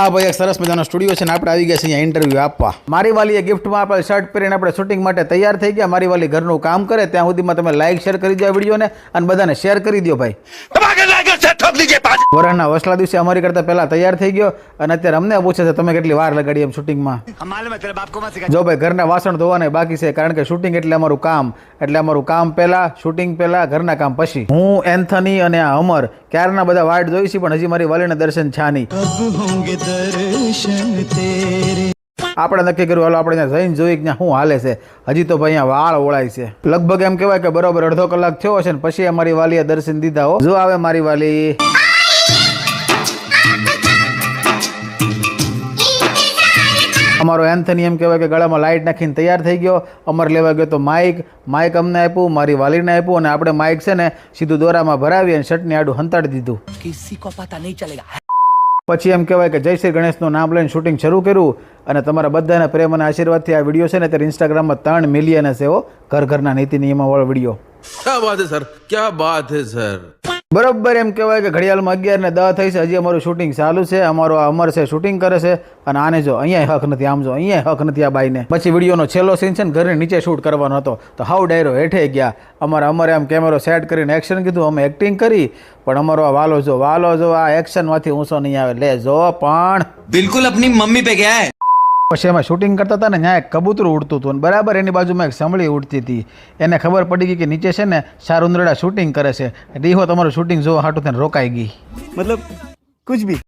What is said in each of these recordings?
હા ભાઈ એક સરસ મજાનો સ્ટુડિયો છે ને આપણે આવી ગયા છે અહીંયા ઇન્ટરવ્યૂ આપવા. મારી વાલીએ ગિફ્ટમાં આપણે શર્ટ પહેરીને આપણે શૂટિંગ માટે તૈયાર થઈ ગયા. મારી વાલી ઘરનું કામ કરે, ત્યાં સુધીમાં તમે લાઇક શેર કરી દો વિડીયોને અને બધાને શેર કરી દો ભાઈ. વરણના વસલા દિવસે અમારી કરતા પહેલા તૈયાર થઈ ગયો અને અત્યારે અમને પૂછે છે તમે કેટલી વાર લગાડી એમ શૂટિંગમાં જો ભાઈ ઘરના વાસણ ધોવાના બાકી છે કારણ કે શૂટિંગ એટલે અમારું કામ. એટલે અમારું કામ પહેલા શૂટિંગ પહેલા ઘરના કામ પછી. હું એન્થની અને આ અમર ક્યારના બધા વાટ જોઈ છે પણ હજી મારી વાલીના દર્શન છા આપણે નક્કી કર્યું, હાલો આપણે ત્યાં જઈને જોઈએ ત્યાં શું હાલે છે. હજી તો ભાઈ અહીંયા વાળ ઓળાય છે. લગભગ એમ કહેવાય કે બરોબર અડધો કલાક થયો હશે ને, પછી અમારી વાલીએ દર્શન દીધા હો. જો આવે મારી વાલી. અમારો એન્થની એમ કહેવાય કે ગળામાં લાઇટ નાખીને તૈયાર થઈ ગયો. અમર લેવા ગયો તો માઇક. માઇક અમને આપ્યું, મારી વાલીને આપ્યું અને આપણે માઇક છે ને સીધું દોરામાં ભરાવી અને શર્ટની આડું હંતાડી દીધું. કિસી કો નહીં ચલેગા પછી એમ કહેવાય કે જય શ્રી ગણેશનું નામ લઈને શૂટિંગ શરૂ કર્યું અને તમારા બધાના પ્રેમ અને આશીર્વાદથી આ વીડિયો છે ને ત્યારે ઇન્સ્ટાગ્રામમાં ત્રણ મિલિયન હશે એવો ઘર ઘરના નીતિ નિયમવાળો વીડિયો ક્યાં વાત છે સર? ક્યાં વાત છે સર? બરોબર એમ કહેવાય કે ઘડિયાળમાં અગિયારને દહ થઈ છે. હજી અમારું શૂટિંગ ચાલુ છે. અમારો અમર છે શૂટિંગ કરે છે. અને આને જો અહીંયા હક નથી, આમ જો અહીંયા હક નથી આ બાઈને. પછી વિડીયોનો છેલ્લો સીન છે ને ઘરની નીચે શૂટ કરવાનો હતો. તો હાઉ ડાયરો હેઠે ગયા. અમારા અમારે આમ કેમેરો સેટ કરીને એક્શન કીધું. અમે એક્ટિંગ કરી. પણ અમારો આ વાલો જો વાલો જો આ એક્શનમાંથી ઊંચો નહીં આવે. લે જો પણ. બિલકુલ આપની મમ્મી પે ગયા પછી એમાં શૂટિંગ કરતા હતા ને ત્યાં એક કબૂતરું ઉડતું હતું બરાબર એની બાજુમાં એક સાંભળી ઉડતી હતી. એને ખબર પડી ગઈ કે નીચે છે ને સારુંદરડા શૂટિંગ કરે છે. રીહો તમારું શૂટિંગ જોવા હાટું થઈને રોકાઈ ગઈ. મતલબ કુછ બી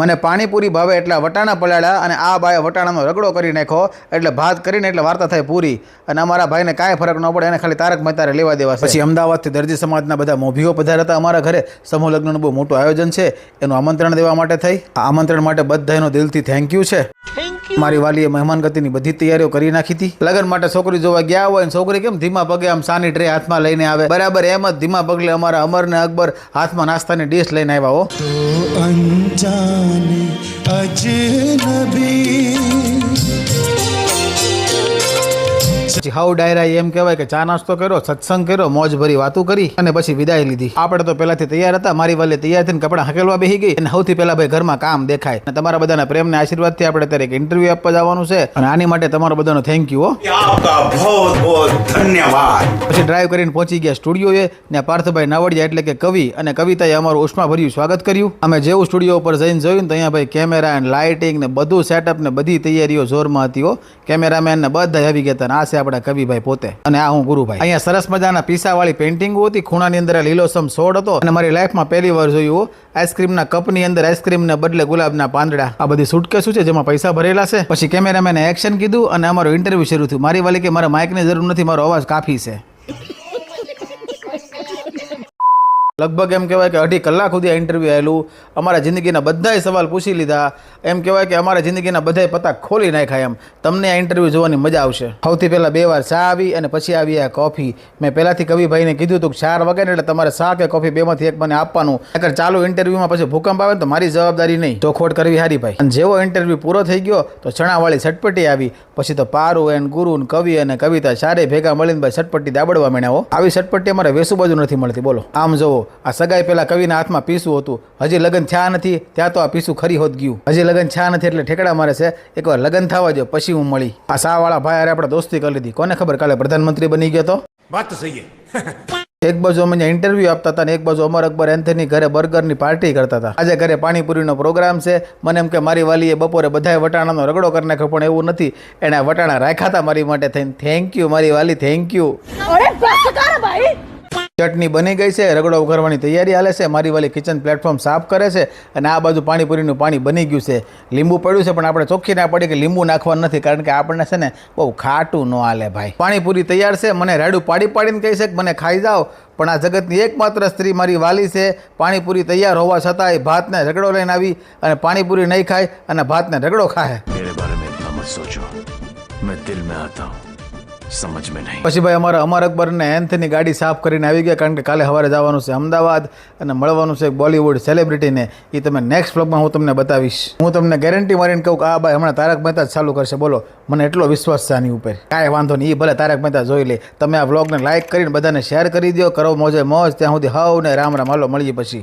મને પાણીપુરી ભાવે એટલા વટાણા પલાળ્યા અને આ બાએ વટાણાનો રગડો કરી નાખો એટલે ભાત કરીને એટલે વાર્તા થાય પૂરી. અને અમારા ભાઈને કાંઈ ફરક ન પડે એને ખાલી તારક મહેતારે લેવા દેવા પછી અમદાવાદથી દરજી સમાજના બધા મોભીઓ પધાર્યા હતા અમારા ઘરે. સમૂહ લગ્નનું બહુ મોટું આયોજન છે. એનું આમંત્રણ દેવા માટે થઈ. આ આમંત્રણ માટે બધાનો દિલથી થેન્ક યુ છે. મારી વાલીએ મહેમાન ગતિની બધી તૈયારીઓ કરી નાખી હતી. લગ્ન માટે છોકરી જોવા ગયા હોય અને છોકરી કેમ ધીમા પગે આમ સાની ટ્રે હાથમાં લઈને આવે? બરાબર, એમ જ ધીમા પગલે અમારા અમર ને અકબર હાથમાં નાસ્તાની ડીશ લઈને આવ્યા હો. तो હાઉ ડાયરા એમ કહેવાય કે ચા નાસ્તો કર્યો સત્સંગ કર્યો મોજ ભરી વાતો કરી અને પછી વિદાય લીધી. આપણે તો પહેલાથી તૈયાર હતા મારી વાલે તૈયાર થઈને કપડાં હકેલવા બેસી ગઈ અને સૌથી પહેલા ભાઈ ઘરમાં કામ દેખાય. અને તમારા બધાના પ્રેમને આશીર્વાદથી આપણે અત્યારે એક ઇન્ટરવ્યુ આપવા જવાનું છે. અને આની માટે તમારો બધાનો થેન્ક યુ ધન્યવાદ. પછી ડ્રાઈવ કરીને પહોંચી ગયા સ્ટુડિયોએ ને પાર્થભાઈ નાવડિયા એટલે કે કવિ અને કવિતાએ અમારું ઉષ્માભર્યું સ્વાગત કર્યું. અમે જેવું સ્ટુડિયો ઉપર જઈને જોયું તો અહીંયા ભાઈ કેમેરા એન્ડ લાઇટિંગ ને બધું સેટઅપ ને બધી તૈયારીઓ જોરમાં હતી કેમેરામેન ને બધા આવી ગયા હતા આ આપણા કવિભાઈ પોતે. અને આ હું ગુરુભાઈ. અહીંયા સરસ મજાના પીસાવાળી પેઇન્ટિંગો હતી. ખૂણાની અંદર લીલોસમ છોડ હતો. અને મારી લાઈફમાં પહેલી વાર જોયું આઈસ્ક્રીમના કપની અંદર આઈસ્ક્રીમને બદલે ગુલાબના પાંદડા. આ બધી સુટકેસું છે? જેમાં પૈસા ભરેલા છે. પછી કેમેરામેને એક્શન કીધું અને અમારું ઇન્ટરવ્યુ શરૂ થયું. મારી વાલી કે મારા માઇકની જરૂર નથી. મારો અવાજ કાફી છે. લગભગ એમ કહેવાય કે અઢી કલાક સુધી આ ઇન્ટરવ્યૂ આવેલું અમારા જિંદગીના બધાય સવાલ પૂછી લીધા. એમ કહેવાય કે અમારા જિંદગીના બધાય પતા ખોલી નાખ્યા એમ. તમને આ ઇન્ટરવ્યૂ જોવાની મજા આવશે. સૌથી પહેલાં બે વાર ચા આવી અને પછી આવી આ કોફી મેં પહેલાંથી કવિભાઈને કીધું હતું કે ચાર વાગે એટલે તમારે ચા કે કોફી બેમાંથી એક મને આપવાનું. અગર ચાલુ ઇન્ટરવ્યૂમાં પછી ભૂકંપ આવે તો મારી જવાબદારી નહીં. તો ખોટ કરવી હારી ભાઈ. અને જેવો ઇન્ટરવ્યૂ પૂરો થઈ ગયો, તો ચણાવાળી છટપટી આવી. પછી તો પારુ એન ગુરુ કવિ અને કવિતા ચારે ભેગા મળીને ભાઈ છટપટી દાબડવા માંડ્યા આવી છટપટી અમારે વેસુ બાજુ નથી મળતી. બોલો. આમ જુઓ આ સગાઈ પહેલાં કવિના હાથમાં પીસું હતું. હજી લગ્ન થયા નથી ત્યાં તો આ પીસું ખરી હોત ગયું. હજી લગ્ન થયા નથી એટલે ઠેકડા મારે છે એકવાર લગ્ન થવા જો પછી હું મળી. આ સાવાળા ભાઈ આપણે દોસ્તી કરી લીધી કોને ખબર કાલે પ્રધાનમંત્રી બની ગયો તો? વાત સહી એક બાજુ અમે ઇન્ટરવ્યૂ આપતા હતા ને એક બાજુ અમર અકબર એન્થની ઘરે બર્ગરની પાર્ટી કરતા હતા. આજે ઘરે પાણીપુરીનો પ્રોગ્રામ છે. મને એમ કે મારી વાલીએ બપોરે બધાએ વટાણાનો રગડો કરી નાખ્યો પણ એવું નથી. એણે વટાણા રાખ્યા હતા મારી માટે થઈને. થેન્ક યુ મારી વાલી થેન્ક યુ અરે ભાઈ. ચટણી બની ગઈ છે, રગડો ઉઘરવાની તૈયારી હાલે છે, મારી વાલી કિચન પ્લેટફોર્મ સાફ કરે છે અને આ બાજુ પાણીપુરીનું પાણી બની ગયું છે. લીંબુ પડ્યું છે, પણ આપણે ચોખ્ખી ના પડી કે લીંબુ નાખવાનું નથી, કારણ કે આપણને છે ને બહુ ખાટું ન હાલે ભાઈ. પાણીપુરી તૈયાર છે, મને રાડું પાડી પાડીને કહી છે કે મને ખાઈ જાઓ, પણ આ જગતની એકમાત્ર સ્ત્રી મારી વાલી છે. પાણીપુરી તૈયાર હોવા છતાંય ભાતને રગડો લઈને આવી અને પાણીપુરી નહીં ખાય અને ભાતને રગડો ખાય. મેં દિલ મેં આતા હું સમજ મેં નહીં. પછી ભાઈ અમારા અમર અકબર અને એન્થની ગાડી સાફ કરીને આવી ગયા કારણ કે કાલે સવારે જવાનું છે અમદાવાદ અને મળવાનું છે એક બોલિવૂડ સેલિબ્રિટીને એ તમે નેક્સ્ટ વ્લોગમાં હું તમને બતાવીશ. હું તમને ગેરંટી મારીને કહું કે આ ભાઈ હમણાં તારક મહેતા જ ચાલુ કરશે. બોલો, મને એટલો વિશ્વાસ છે આની ઉપર. કાંઈ વાંધો નહીં એ ભલે તારક મહેતા જોઈ લે. તમે આ વ્લોગને લાઇક કરીને બધાને શેર કરી દો કરો મોજે મોજ, ત્યાં સુધી હાવ ને રામ રામ, હાલો, મળીએ પછી.